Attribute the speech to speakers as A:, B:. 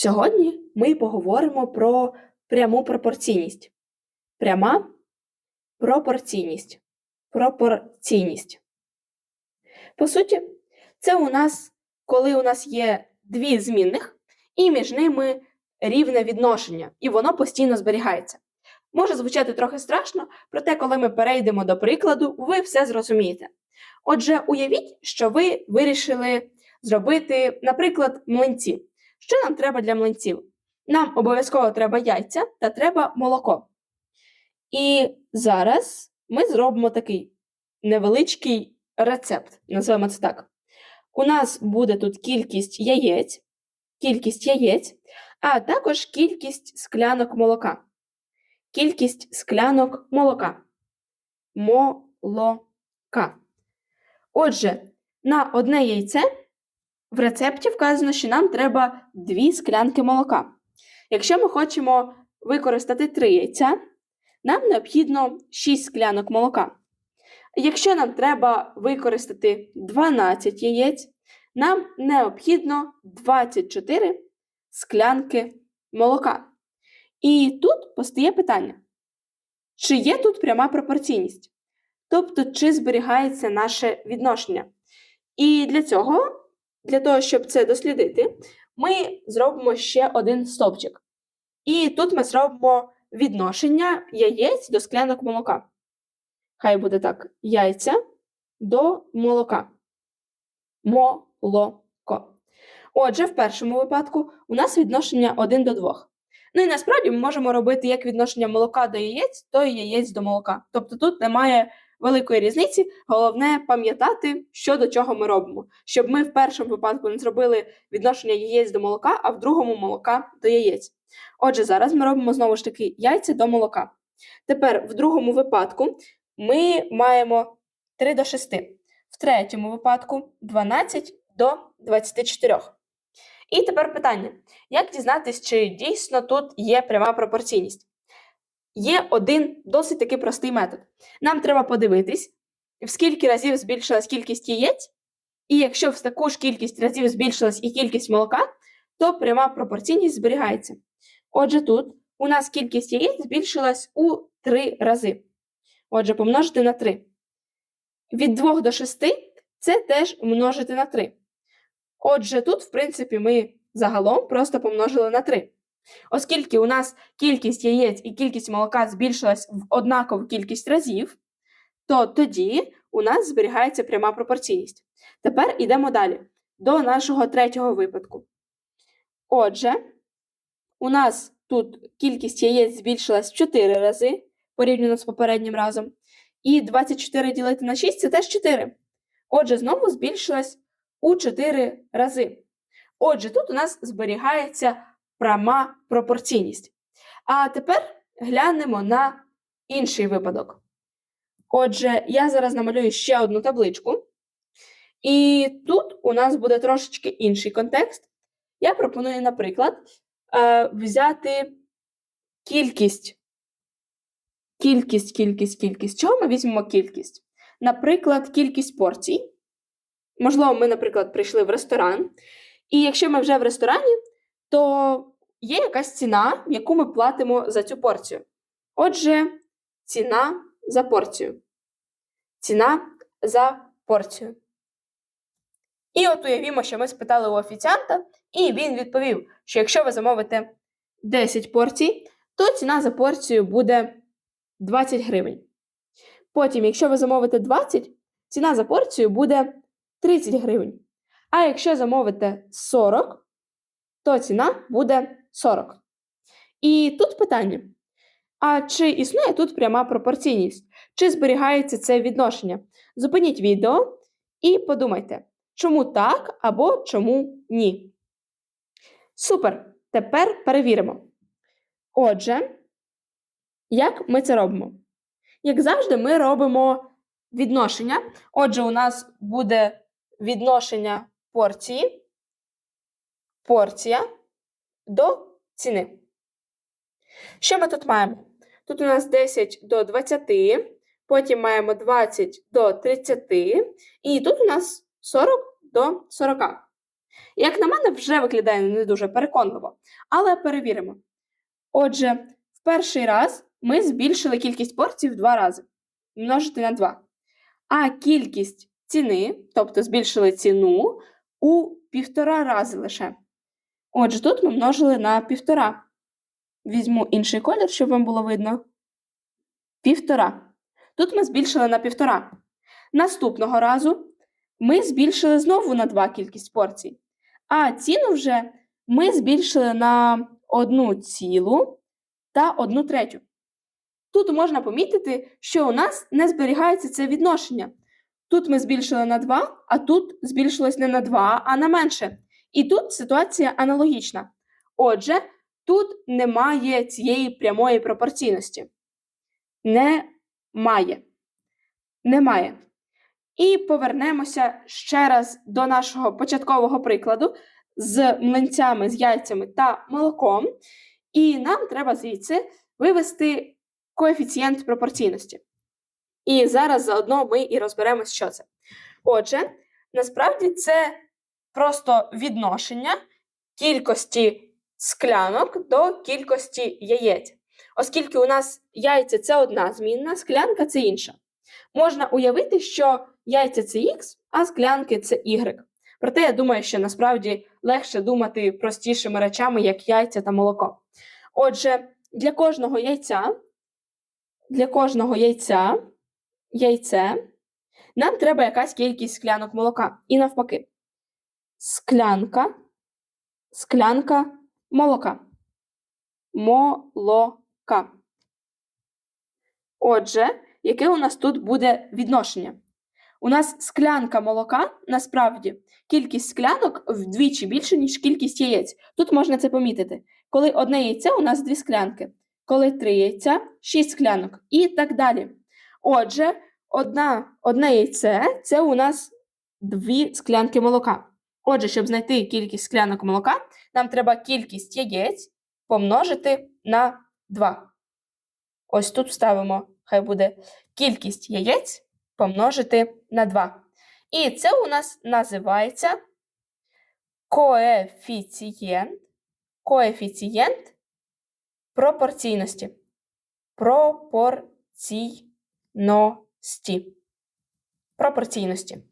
A: Сьогодні ми поговоримо про пряму пропорційність. Пряма пропорційність. Пропорційність. По суті, це у нас, коли у нас є дві змінних, і між ними рівне відношення, і воно постійно зберігається. Може звучати трохи страшно, проте, коли ми перейдемо до прикладу, ви все зрозумієте. Отже, уявіть, що ви вирішили зробити, наприклад, млинці. Що нам треба для млинців? Нам обов'язково треба яйця та треба молоко. І зараз ми зробимо такий невеличкий рецепт, називаємо це так. У нас буде тут кількість яєць, кількість яєць, а також кількість склянок молока. Кількість склянок молока. Молока. Отже, на одне яйце в рецепті вказано, що нам треба 2 склянки молока. Якщо ми хочемо використати 3 яйця, нам необхідно 6 склянок молока. Якщо нам треба використати 12 яєць, нам необхідно 24 склянки молока. І тут постає питання: чи є тут пряма пропорційність? Тобто, чи зберігається наше відношення? І для цього, для того, щоб це дослідити, ми зробимо ще один стовпчик. І тут ми зробимо відношення яєць до склянок молока. Хай буде так: яйця до молока. Молоко. Отже, в першому випадку у нас відношення 1 до 2. Ну і насправді ми можемо робити як відношення молока до яєць, то і яєць до молока. Тобто тут немає великої різниці, головне пам'ятати, що до чого ми робимо, щоб ми в першому випадку не зробили відношення яєць до молока, а в другому молока до яєць. Отже, зараз ми робимо знову ж таки яйця до молока. Тепер в другому випадку ми маємо 3 до 6. В третьому випадку 12 до 24. І тепер питання: як дізнатися, чи дійсно тут є пряма пропорційність? Є один досить таки простий метод. Нам треба подивитись, в скільки разів збільшилась кількість яєць, і якщо в таку ж кількість разів збільшилась і кількість молока, то пряма пропорційність зберігається. Отже, тут у нас кількість яєць збільшилась у 3 рази. Отже, помножити на 3. Від 2 до 6 це теж множити на 3. Отже, тут, в принципі, ми загалом просто помножили на 3. Оскільки у нас кількість яєць і кількість молока збільшилась в однакову кількість разів, то тоді у нас зберігається пряма пропорційність. Тепер йдемо далі до нашого третього випадку. Отже, у нас тут кількість яєць збільшилась в 4 рази порівняно з попереднім разом. І 24 ділити на 6 це теж 4. Отже, знову збільшилась у 4 рази. Отже, тут у нас зберігається пряма пропорційність. А тепер глянемо на інший випадок. Отже, я зараз намалюю ще одну табличку. І тут у нас буде трошечки інший контекст. Я пропоную, наприклад, е, взяти кількість, кількість, кількість, кількість. Чого ми візьмемо кількість? Наприклад, кількість порцій. Можливо, ми, наприклад, прийшли в ресторан. І якщо ми вже в ресторані, то є якась ціна, яку ми платимо за цю порцію. Отже, ціна за порцію. Ціна за порцію. І от уявімо, що ми спитали у офіціанта, і він відповів, що якщо ви замовите 10 порцій, то ціна за порцію буде 20 гривень. Потім, якщо ви замовите 20, ціна за порцію буде 30 гривень. А якщо замовите 40, то ціна буде 40. І тут питання: а чи існує тут пряма пропорційність? Чи зберігається це відношення? Зупиніть відео і подумайте, чому так або чому ні. Супер! Тепер перевіримо. Отже, як ми це робимо? Як завжди, ми робимо відношення. Отже, у нас буде відношення порції, порція до ціни. Що ми тут маємо? Тут у нас 10 до 20, потім маємо 20 до 30, і тут у нас 40 до 40. Як на мене, вже виглядає не дуже переконливо, але перевіримо. Отже, в перший раз ми збільшили кількість порцій в два рази, множити на 2. А кількість ціни, тобто збільшили ціну, у півтора рази лише. Отже, тут ми множили на півтора. Візьму інший колір, щоб вам було видно. Півтора. Тут ми збільшили на півтора. Наступного разу ми збільшили знову на 2 кількість порцій. А ціну вже ми збільшили на одну цілу та одну третю. Тут можна помітити, що у нас не зберігається це відношення. Тут ми збільшили на 2, а тут збільшилось не на 2, а на менше. І тут ситуація аналогічна. Отже, тут немає цієї прямої пропорційності. Немає. Немає. І повернемося ще раз до нашого початкового прикладу з млинцями, з яйцями та молоком. І нам треба звідси вивести коефіцієнт пропорційності. І зараз заодно ми і розберемось, що це. Отже, насправді це просто відношення кількості склянок до кількості яєць. Оскільки у нас яйця це одна змінна, склянка це інша. Можна уявити, що яйця це Х, а склянки це Y. Проте я думаю, що насправді легше думати простішими речами, як яйця та молоко. Отже, для кожного яйця, для кожного яйця, яйце, нам треба якась кількість склянок молока. І навпаки, склянка, склянка молока. Молока. Отже, яке у нас тут буде відношення? У нас склянка молока насправді кількість склянок вдвічі більше, ніж кількість яєць. Тут можна це помітити. Коли одне яйце, у нас дві склянки, коли три яйця, шість склянок і так далі. Отже, одна, одне яйце це у нас дві склянки молока. Отже, щоб знайти кількість склянок молока, нам треба кількість яєць помножити на 2. Ось тут ставимо, хай буде кількість яєць помножити на 2. І це у нас називається коефіцієнт, коефіцієнт пропорційності. Пропорційності. Пропорційності.